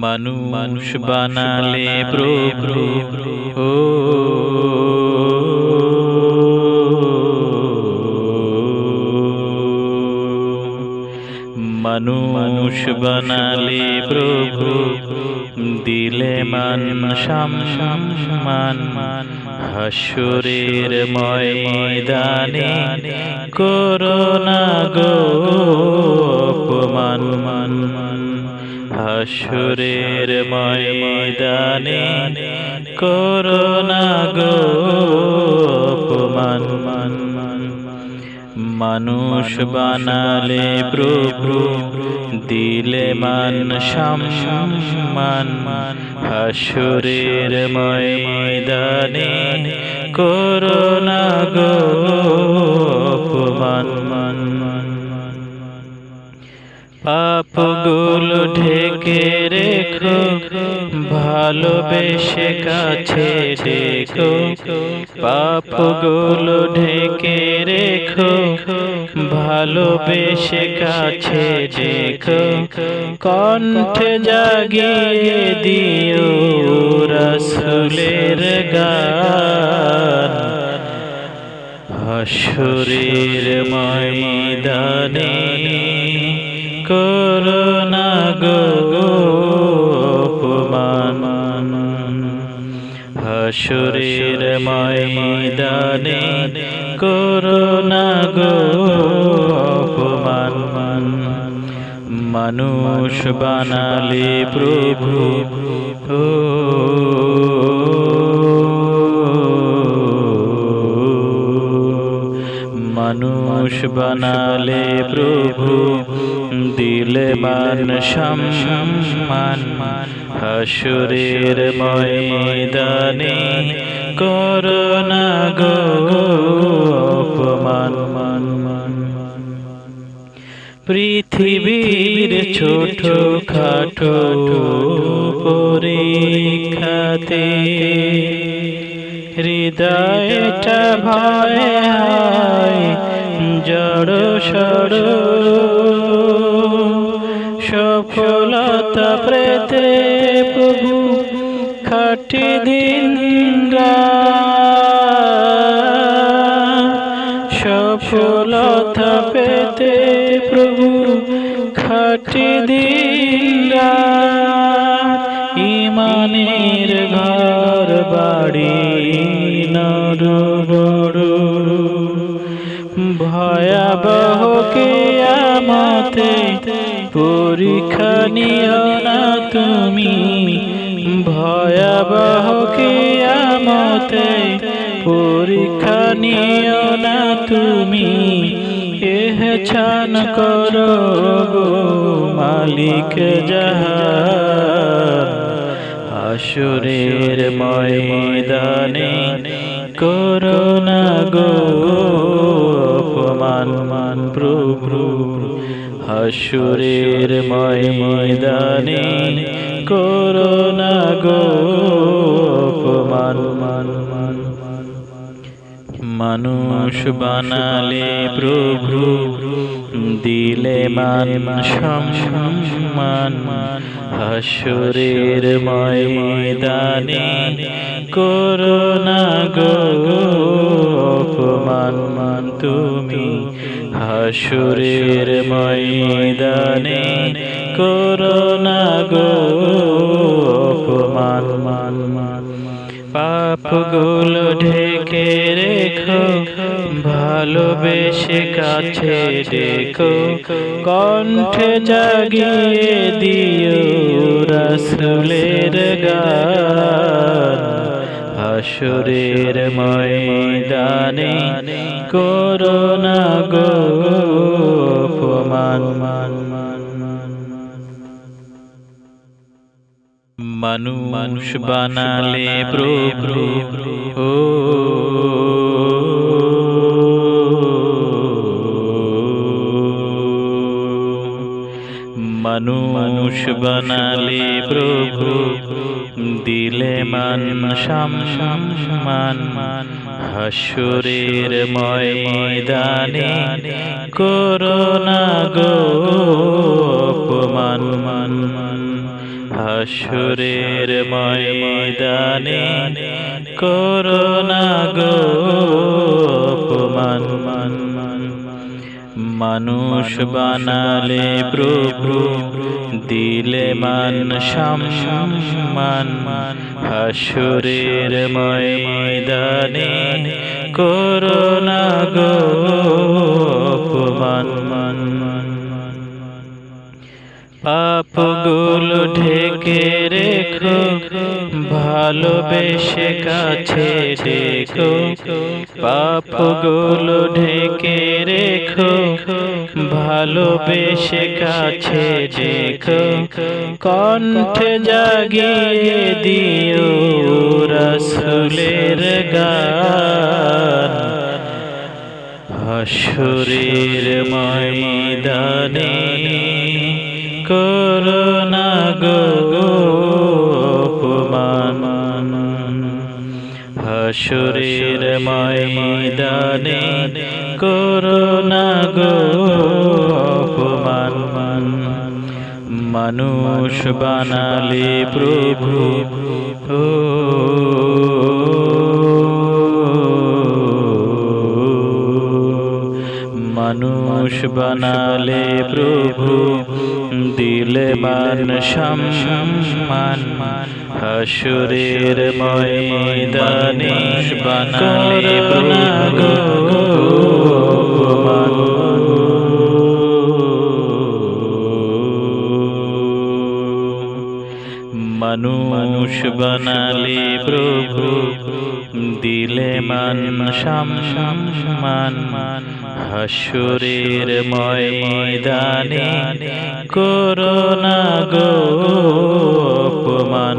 মানুষ বানালে প্রভু ও। মানুষ বানালে প্রভু দিলে মান শাম শাম মান। হাসুরের ময়দানে করোনা গো। হাসুরের ময়দানে করোনা গো অপমান। মান মানুষ বানালে প্রভু দিলে মান সম্মান। হাসুরের ময়দানে করোনা গো ঢেকে রেখো, ভালোবেসে কাছে দেখো পাপগুলো ঢেকে রেখো, ভালোবেসে কাছে দেখো কণ্ঠে জাগিয়ে দিও রসুলের গান। হাসুরের ময়দানে করোনা গো অপমান হাসুরের ময়দানে করোনা গো অপমান মানুষ বানালে প্রভু মানুষ বানালে প্রভু দিলে মান সম্মান, হাসুরের ময়দানে করোনা গো অপমান। পৃথিবীর ছোট খাটো পরীক্ষাতে হৃদয়টা ভয় জড় সড় খাটি দিন সফলতা পেতে প্রভু খাটি দিন ইমানের ঘর বাড়ি নর বড় ভয়াবহ কেয়ামতে পরীক্ষা নিও না তুমি। ভয়াবহ কেয়ামতে, পরীক্ষা নিও না তুমি। এহছান করো গো মালিক জাহান। আসুরের ময়দানে করোনা গো অপমান মান প্রভু। হাসুরের ময়দানে করোনা গো অপমান। মান মানুষ বানালে প্রভু দিলে মান সম্মান। হাসুরের ময়দানে করোনা গো মান তুমি হাসুরের ময়দানে করোনা গো অপমান। মান মান পাপগুলো ঢেকে রেখো ভালোবেসে কাছে দেখো কণ্ঠে জাগিয়ে দিও রসুলের গান। হাসুরের ময়দানে করোনা গো মান মানু মানুষ বানালে প্রভু। ও মানু মানুষ বানালে প্রভু। দিলে মান সম্মান হাসুরের ময়দানে করোনা গো অপমান। মান হাসুরের ময়দানে করোনা গো মানুষ বানালে প্রভু দিলে মান সম্মান। হাসুরের ময়দানে করোনা গো অপমান। পাপগুলো ঢেকে রেখো, ভালোবেসে কাছে দেখো পাপগুলো ঢেকে রেখো, ভালোবেসে কাছে দেখো কণ্ঠে জাগিয়ে দিও রসুলের গান। হাসুরের ময়দানে করোনা গো অপমান ময়দানে করোনা গো অপমান মানুষ বানালে প্রভু মানুষ বানালে প্রভু দিলে মান সম্মান। হাসুরের ময়দানে বানালে প্রভু। দিলে মান শাম শাম মান। হাসুরের ময়দানে করোনা গো অপমান।